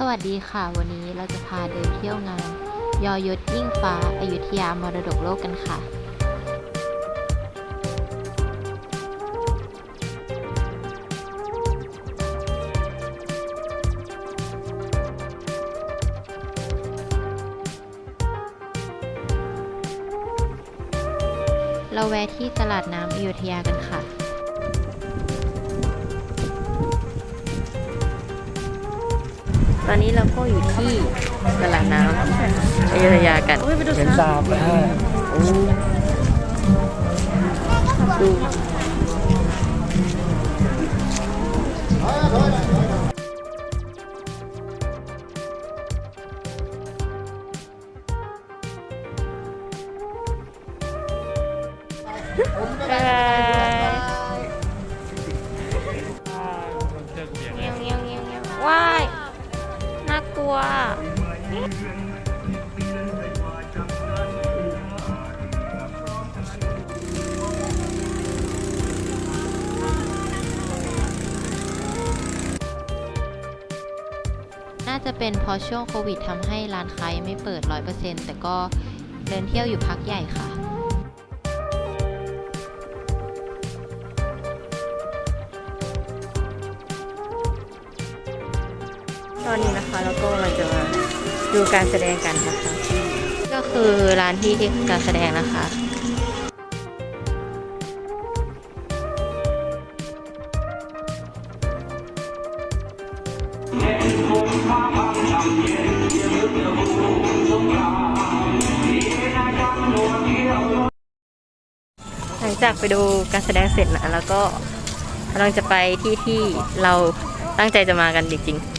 สวัสดีค่ะ วันนี้เราจะพาเดินเที่ยวงาน ยอยศยิ่งฟ้าอายุทยามรดกโลกกันค่ะเราแวะที่ตลาดน้ำอยุธยากันค่ะ ตอนนี้เราก็อยู่ที่ตลาดน้ำอยุธยากันเห็นสาบแล้วโอ้ดูเน่ากลัว น่าจะเป็นเพราะช่วงโควิดทำให้ร้านค้ายังไม่เปิด 100%แต่ก็เดินเที่ยวอยู่พักใหญ่ค่ะ ตอนนี้นะคะเราก็เราจะมาดูการแสดงกันนะคะ ก็คือร้านที่การแสดงนะคะหลังจากไปดูการแสดงเสร็จนะแล้วก็กำลังจะไปที่ที่เราตั้งใจจะมากันจริงๆ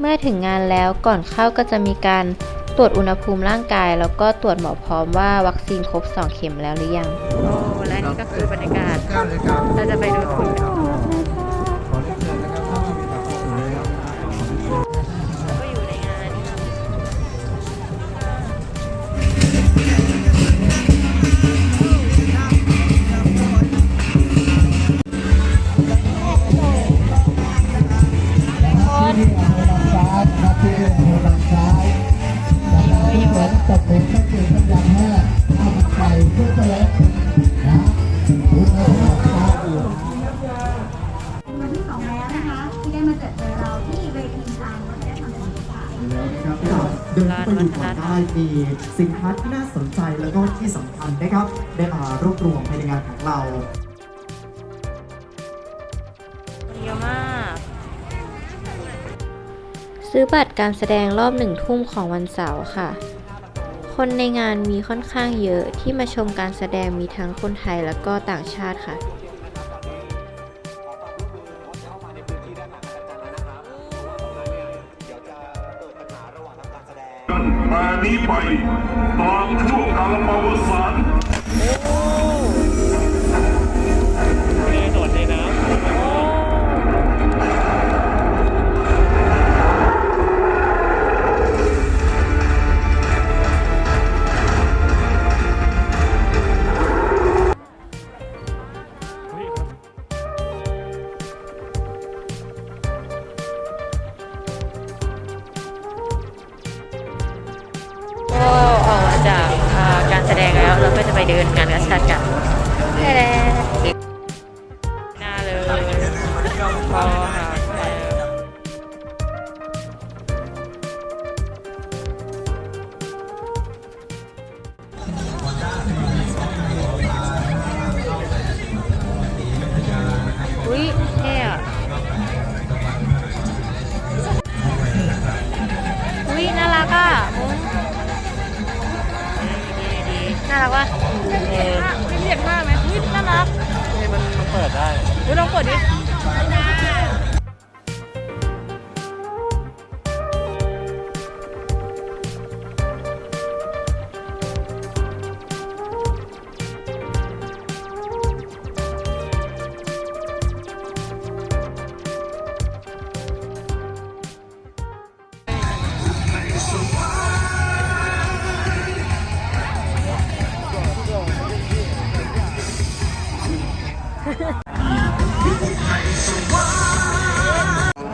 เมื่อถึงงานแล้วก่อนเข้าก็จะมีการตรวจอุณหภูมิร่างกาย แล้วก็ตรวจหมอพร้อมว่าวัคซีนครบ 2 เข็มแล้วหรือยัง โอ้ และนี่ก็คือบรรยากาศก้าวเลยครับเราจะไปดูคุณ ดินเข้าไปดูก่อนได้มีสินค้าที่น่าสนใจแล้วก็ที่สำคัญนะครับ ได้มารวบรวมภายในงานของเราเยอะมาก ซื้อบัตรการแสดงรอบหนึ่งทุ่มของวันเสาร์ค่ะ คนในงานมีค่อนข้างเยอะที่มาชมการแสดงมีทั้งคนไทยแล้วก็ต่างชาติค่ะ แต่นี้ไปตามช่วงกาลปาวส ดงแล้ว เราก็จะไปเดินงานกระชาติกัน Oh, dear.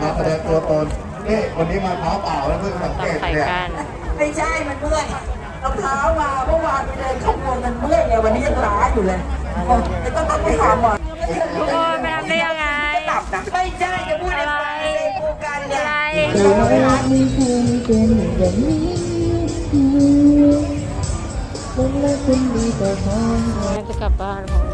มาแสดงตัวตนนี่วันนี้มาเท้าเปล่าแล้วเพิ่งสังเกตเนี่ยไม่ใช่มันเมื่อยรองเท้ามาเมื่อวานไปเดินขบนมันเมื่อยไงวันนี้ยังล้าอยู่เลยไม่ต้องต้องไปหาหมอทุกคนไปทำได้ยังไงตับนะไม่ใช่จะพูดอะไรเครงการอะไรไม่เป็นอย่างนี้จะกลับบ้านของ